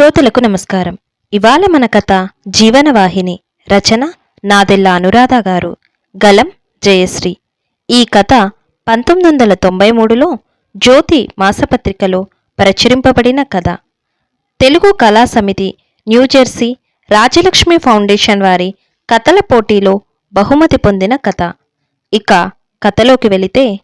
శ్రోతలకు నమస్కారం. ఇవాళ మన కథ జీవనవాహిని రచన నాదెల్ల అనురాధ గారు. గలం జయశ్రీ. ఈ కథ పంతొమ్మిది వందల తొంభై మూడులో జ్యోతి మాసపత్రికలో ప్రచురింపబడిన కథ. తెలుగు కళా సమితి న్యూజెర్సీ రాజలక్ష్మి ఫౌండేషన్ వారి కథల పోటీలో బహుమతి పొందిన కథ. ఇక కథలోకి వెళితే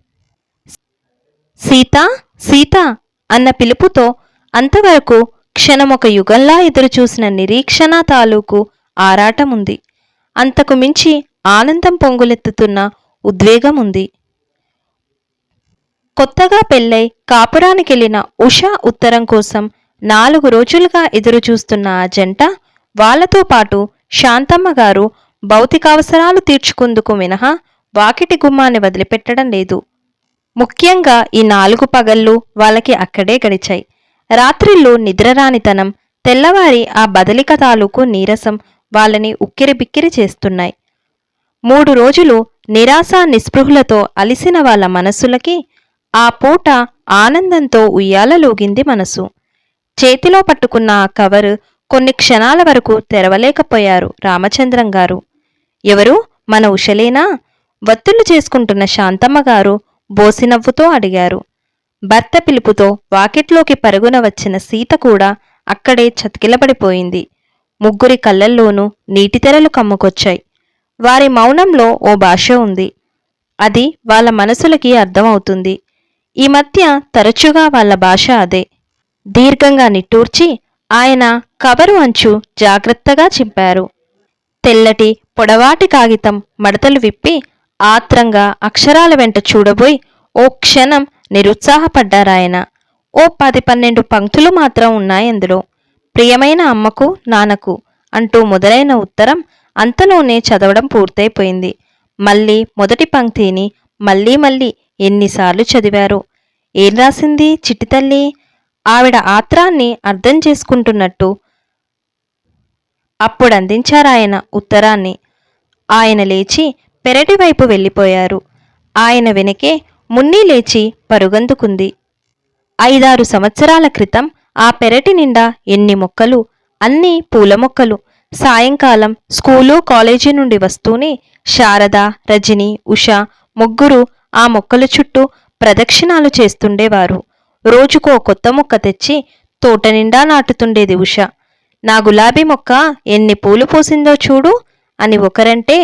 సీత సీత అన్న పిలుపుతో అంతవరకు క్షణం ఒక యుగంలా ఎదురుచూసిన నిరీక్షణ తాలూకు ఆరాటం ఉంది అంతకు మించి ఆనందం పొంగులెత్తుతున్న ఉద్వేగం ఉంది కొత్తగా పెళ్ళై కాపురానికెళ్ళిన ఉషా ఉత్తరం కోసం నాలుగు రోజులుగా ఎదురుచూస్తున్న ఆ జంట వాళ్ళతో పాటు శాంతమ్మ గారు భౌతికావసరాలు తీర్చుకుందుకు మినహా వాకిటి గుమ్మాన్ని వదిలిపెట్టడం లేదు. ముఖ్యంగా ఈ నాలుగు పగళ్ళు వాళ్ళకి అక్కడే గడిచాయి. రాత్రిళ్ళు నిద్రరానితనం తెల్లవారి ఆ బదలిక తాలూకు నీరసం వాళ్ళని ఉక్కిరిబిక్కిరి చేస్తున్నాయి. మూడు రోజులు నిరాశ నిస్పృహులతో అలిసిన వాళ్ళ మనస్సులకి ఆ పూట ఆనందంతో ఉయ్యాలలోగింది మనసు. చేతిలో పట్టుకున్న ఆ కవరు కొన్ని క్షణాల వరకు తెరవలేకపోయారు రామచంద్రం గారు. ఎవరు? మన ఉషలేనా? వత్తులు చేసుకుంటున్న శాంతమ్మ గారు బోసినవ్వుతో అడిగారు. భర్త పిలుపుతో వాకిట్లోకి పరుగున వచ్చిన సీత కూడా అక్కడే చతికిలబడిపోయింది ముగ్గురి కళ్ళల్లోనూ నీటి తెరలు కమ్ముకొచ్చాయి. వారి మౌనంలో ఓ భాష ఉంది. అది వాళ్ళ మనసులకి అర్థమవుతుంది. ఈ మధ్య తరచుగా వాళ్ళ భాష అదే. దీర్ఘంగా నిట్టూర్చి ఆయన కవరు అంచు జాగ్రత్తగా చింపారు. తెల్లటి పొడవాటి కాగితం మడతలు విప్పి ఆత్రంగా అక్షరాల వెంట చూడబోయి ఓ క్షణం నిరుత్సాహపడ్డారాయన. ఓ పది పన్నెండు పంక్తులు మాత్రం ఉన్నాయి అందులో. ప్రియమైన అమ్మకు నాన్నకు అంటూ మొదలైన ఉత్తరం అంతలోనే చదవడం పూర్తయిపోయింది. మళ్ళీ మొదటి పంక్తిని మళ్ళీ మళ్ళీ ఎన్నిసార్లు చదివారు. ఏం రాసింది చిట్టితల్లి ఆవిడ ఆత్రాన్ని అర్థం చేసుకుంటున్నట్టు అప్పుడు అందించారాయన ఉత్తరాన్ని. ఆయన లేచి పెరటి వైపు వెళ్ళిపోయారు. ఆయన వెనకే మున్ని లేచి పరుగందుకుంది. ఐదారు సంవత్సరాల క్రితం ఆ పెరటి నిండా ఎన్ని మొక్కలు అన్నీ పూల మొక్కలు. సాయంకాలం స్కూలు కాలేజీ నుండి వస్తూనే శారద రజని ఉష ముగ్గురు ఆ మొక్కల చుట్టూ ప్రదక్షిణాలు చేస్తుండేవారు. రోజుకో కొత్త మొక్క తెచ్చి తోట నిండా నాటుతుండేది ఉష. నా గులాబీ మొక్క ఎన్ని పూలు పూసిందో చూడు అని ఒకరంటే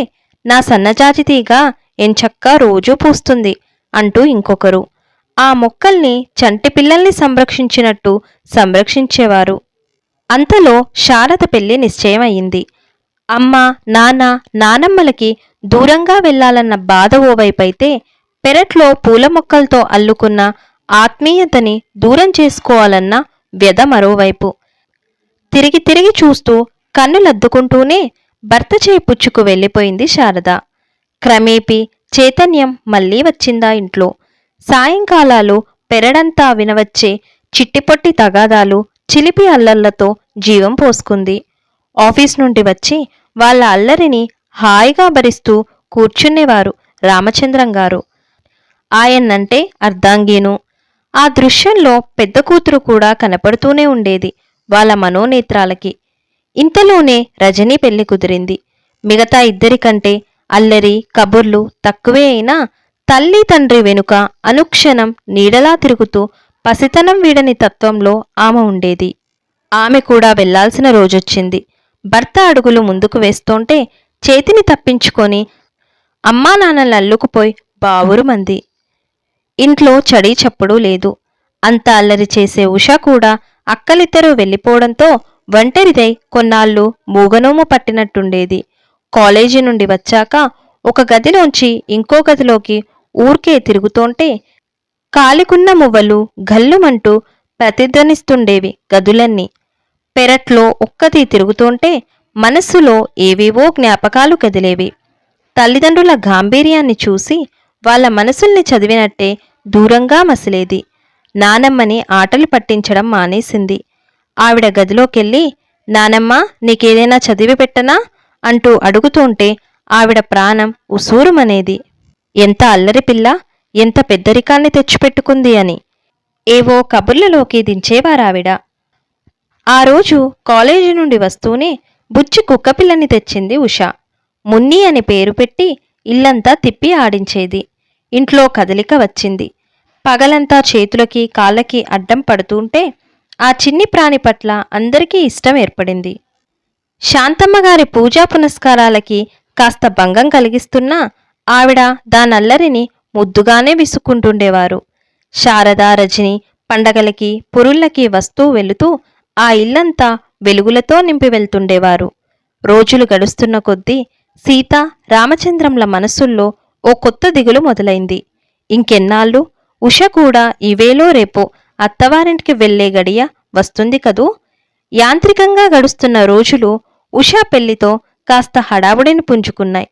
నా సన్నజాజి తీగ ఎంచక్కా రోజూ పూస్తుంది. అంటూ ఇంకొకరు. ఆ మొక్కల్ని చంటి పిల్లల్ని సంరక్షించినట్టు సంరక్షించేవారు. అంతలో శారద పెళ్ళి నిశ్చయమయ్యింది. అమ్మ నాన్న నానమ్మలకి దూరంగా వెళ్ళాలన్న బాధ ఓవైపైతే పెరట్లో పూల మొక్కలతో అల్లుకున్న ఆత్మీయతని దూరం చేసుకోవాలన్న వ్యధ మరోవైపు. తిరిగి తిరిగి చూస్తూ కన్నులద్దుకుంటూనే భర్త చేయి పుచ్చుకు వెళ్ళిపోయింది శారద. క్రమేపీ చైతన్యం మళ్ళీ వచ్చిందా ఇంట్లో? సాయంకాలాలు పెరడంతా వినవచ్చే చిట్టిపొట్టి తగాదాలు చిలిపి అల్లర్లతో జీవం పోసుకుంది. ఆఫీస్ నుండి వచ్చి వాళ్ళ అల్లరిని హాయిగా భరిస్తూ కూర్చునేవారు రామచంద్రం గారు. ఆయన్నంటే అర్ధాంగీను. ఆ దృశ్యంలో పెద్ద కూతురు కూడా కనపడుతూనే ఉండేది వాళ్ళ మనోనేత్రాలకి. ఇంతలోనే రజనీ పెళ్ళి కుదిరింది. మిగతా ఇద్దరికంటే అల్లరి కబుర్లు తక్కువే అయినా తల్లి తండ్రి వెనుక అనుక్షణం నీడలా తిరుగుతూ పసితనం వీడని తత్వంలో ఆమె ఉండేది. ఆమె కూడా వెళ్ళాల్సిన రోజొచ్చింది. భర్త అడుగులు ముందుకు వేస్తుంటే చేతిని తప్పించుకొని అమ్మా నాన్నలు అల్లుకుపోయి బావురు మంది. ఇంట్లో చడీ చప్పుడు లేదు. అంత అల్లరి చేసే ఉష కూడా అక్కలిద్దరూ వెళ్ళిపోవడంతో ఒంటరిదై కొన్నాళ్ళు మూగనోము పట్టినట్టుండేది. కాలేజీ నుండి వచ్చాక ఒక గదిలోంచి ఇంకో గదిలోకి ఊరికే తిరుగుతోంటే కాలికున్న మువ్వలు గల్లుమంటూ ప్రతిధ్వనిస్తుండేవి గదులన్నీ. పెరట్లో ఒక్కతి తిరుగుతోంటే మనస్సులో ఏవేవో జ్ఞాపకాలు కదిలేవి. తల్లిదండ్రుల గాంభీర్యాన్ని చూసి వాళ్ళ మనసుల్ని చదివినట్టే దూరంగా మసిలేది. నానమ్మని ఆటలు పట్టించడం మానేసింది. ఆవిడ గదిలోకెళ్ళి నానమ్మ నీకేదైనా చదివి పెట్టనా? అంటూ అడుగుతుంటే ఆవిడ ప్రాణం ఉసూరుమనేది. ఎంత అల్లరి పిల్ల ఎంత పెద్దరికాన్ని తెచ్చిపెట్టుకుంది అని. ఏవో కబుర్లలోకి దించేవారావిడ. ఆ రోజు కాలేజీ నుండి వస్తూనే బుచ్చి కుక్కపిల్లని తెచ్చింది ఉష. మున్ని అని పేరు పెట్టి ఇల్లంతా తిప్పి ఆడించేది. ఇంట్లో కదలిక వచ్చింది. పగలంతా చేతులకి కాళ్ళకి అడ్డం పడుతుంటే ఆ చిన్ని ప్రాణి పట్ల అందరికీ ఇష్టం ఏర్పడింది. శాంతమ్మ గారి పూజా పునస్కారాలకి కాస్త భంగం కలిగిస్తున్నా ఆవిడ దానల్లరిని ముద్దుగానే విసుక్కుంటుండేవారు. శారదా రజని పండగలకి పురుళ్ళకి వస్తూ వెళుతూ ఆ ఇల్లంతా వెలుగులతో నింపి వెళ్తుండేవారు. రోజులు గడుస్తున్న కొద్దీ సీత రామచంద్రంల మనసుల్లో ఓ కొత్త దిగులు మొదలైంది. ఇంకెన్నాళ్ళు? ఉష కూడా ఇవేలో రేపో అత్తవారింటికి వెళ్ళే గడియ వస్తుంది కదూ? యాంత్రికంగా గడుస్తున్న రోజులు ఉషా పెళ్ళితో కాస్త హడావుడిని పుంజుకున్నాయి.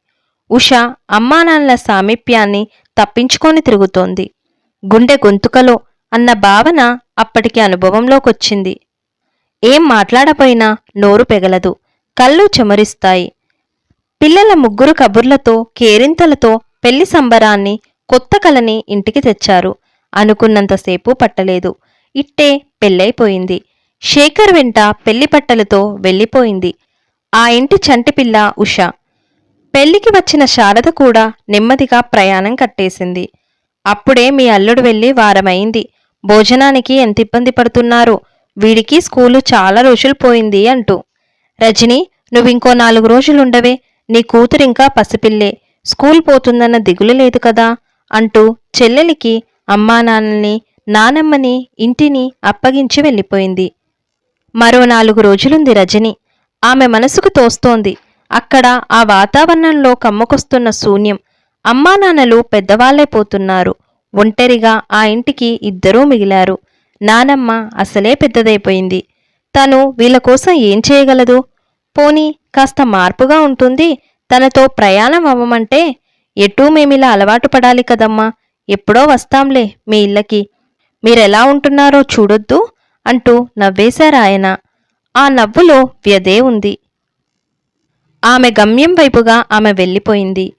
ఉషా అమ్మానాన్నల సామీప్యాన్ని తప్పించుకొని తిరుగుతోంది. గుండె గొంతుకలో అన్న భావన అప్పటికి అనుభవంలోకొచ్చింది. ఏం మాట్లాడపోయినా నోరు పెగలదు కళ్ళు చెమరిస్తాయి. పిల్లల ముగ్గురు కబుర్లతో కేరింతలతో పెళ్ళి సంబరాన్ని కొత్త కలని ఇంటికి తెచ్చారు. అనుకున్నంతసేపు పట్టలేదు. ఇట్టే పెళ్ళైపోయింది. శేఖర్ వెంట పెళ్ళి పట్టలతో వెళ్ళిపోయింది. ఆ ఇంటి చంటిపిల్ల ఉష. పెళ్ళికి వచ్చిన శారద కూడా నెమ్మదిగా ప్రయాణం కట్టేసింది. అప్పుడే మీ అల్లుడు వెళ్ళి వారమైంది. భోజనానికి ఎంత ఇబ్బంది పడుతున్నారు? వీడికి స్కూలు చాలా రోజులు పోయింది అంటూ. రజని నువ్వింకో నాలుగు రోజులుండవే. నీ కూతురింకా పసిపిల్లే. స్కూల్ పోతుందన్న దిగులు లేదు కదా? అంటూ చెల్లెలికి అమ్మా నాన్నని నానమ్మని ఇంటిని అప్పగించి వెళ్ళిపోయింది. మరో నాలుగు రోజులుంది రజని. ఆమె మనసుకు తోస్తోంది. అక్కడ ఆ వాతావరణంలో కమ్ముకొస్తున్న శూన్యం. అమ్మా నాన్నలు పెద్దవాళ్ళైపోతున్నారు ఒంటరిగా ఆ ఇంటికి ఇద్దరూ మిగిలారు. నానమ్మ అసలే పెద్దదైపోయింది. తను వీళ్ళ కోసం ఏం చేయగలదు? పోనీ కాస్త మార్పుగా ఉంటుంది. తనతో ప్రయాణం అవ్వమంటే ఎటూ మేమిలా అలవాటు పడాలి కదమ్మా. ఎప్పుడో వస్తాంలే మీ ఇళ్ళకి. మీరెలా ఉంటున్నారో చూడొద్దు అంటూ నవ్వేశారాయన ఆ నవ్వులో వ్యదే ఉంది. ఆమె గమ్యం వైపుగా ఆమె వెళ్ళిపోయింది.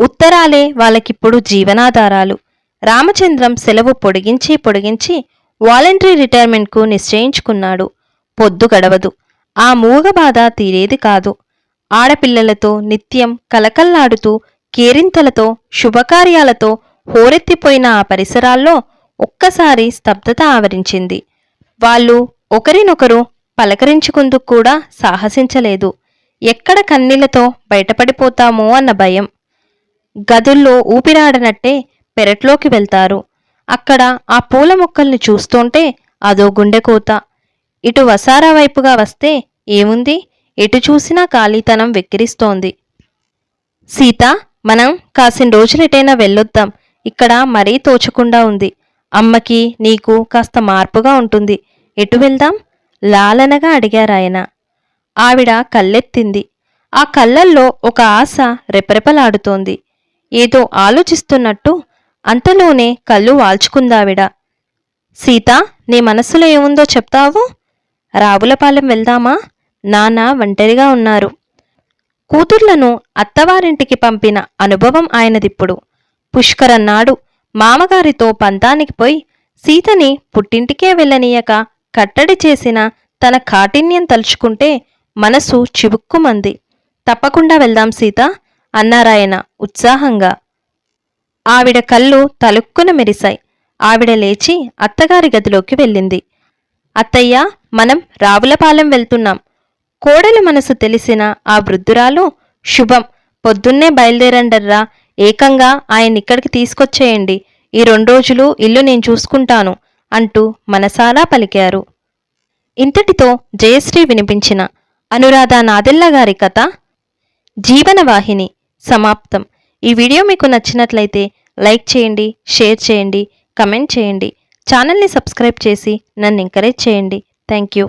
ఉత్తరాలే వాళ్ళకిప్పుడు జీవనాధారాలు. రామచంద్రం సెలవు పొడిగించి పొడిగించి వాలంటరీ రిటైర్మెంట్కు నిశ్చయించుకున్నాడు. పొద్దు గడవదు. ఆ మూగ బాధ తీరేది కాదు. ఆడపిల్లలతో నిత్యం కలకల్లాడుతూ కేరింతలతో శుభకార్యాలతో హోరెత్తిపోయిన ఆ పరిసరాల్లో ఒక్కసారి స్తబ్దత ఆవరించింది. వాళ్ళు ఒకరినొకరు పలకరించుకుందుకు కూడా సాహసించలేదు. ఎక్కడ కన్నీళ్ళతో బయటపడిపోతామో అన్న భయం. గదుల్లో ఊపిరాడనట్టే పెరట్లోకి వెళ్తారు. అక్కడ ఆ పూల మొక్కల్ని చూస్తుంటే అదో గుండెకోత. ఇటు వసారా వైపుగా వస్తే ఏముంది? ఎటు చూసినా ఖాళీతనం వెక్కిరిస్తోంది. సీత మనం కాసిన రోజులెటైనా వెళ్ళొద్దాం. ఇక్కడ మరీ తోచకుండా ఉంది. అమ్మకి నీకు కాస్త మార్పుగా ఉంటుంది. ఎటు వెళ్దాం? లాలనగా అడిగారాయన. ఆవిడ కళ్ళెత్తింది. ఆ కళ్ళల్లో ఒక ఆశ రెపరెపలాడుతోంది. ఏదో ఆలోచిస్తున్నట్టు అంతలోనే కళ్ళు వాల్చుకుందావిడ. సీత నీ మనసులో ఏముందో చెప్తావు? రావులపాలెం వెళ్దామా? నాన్న ఒంటరిగా ఉన్నారు. కూతుర్లను అత్తవారింటికి పంపిన అనుభవం ఆయనదిప్పుడు. పుష్కరన్నాడు. మామగారితో పంతానికి పోయి సీతని పుట్టింటికే వెళ్ళనీయక కట్టడి చేసిన తన కాఠిన్యం తలుచుకుంటే మనసు చివుక్కుమంది. తప్పకుండా వెళ్దాం సీత అన్నారాయన ఉత్సాహంగా. ఆవిడ కళ్ళు తలుక్కున మెరిశాయి. ఆవిడ లేచి అత్తగారి గదిలోకి వెళ్ళింది. అత్తయ్య మనం రావులపాలెం వెళ్తున్నాం. కోడల మనసు తెలిసిన ఆ వృద్ధురాలు శుభం. పొద్దున్నే బయలుదేరండర్రా. ఏకంగా ఆయన ఇక్కడికి తీసుకొచ్చేయండి. ఈ రెండు రోజులు ఇల్లు నేను చూసుకుంటాను. అంటూ మనసారా పలికారు. ఇంతటితో జయశ్రీ వినిపించిన అనురాధ నాదెల్ల గారి కథ జీవనవాహిని సమాప్తం. ఈ వీడియో మీకు నచ్చినట్లయితే లైక్ చేయండి షేర్ చేయండి కమెంట్ చేయండి. ఛానల్ని సబ్స్క్రైబ్ చేసి నన్ను ఎంకరేజ్ చేయండి. Thank you.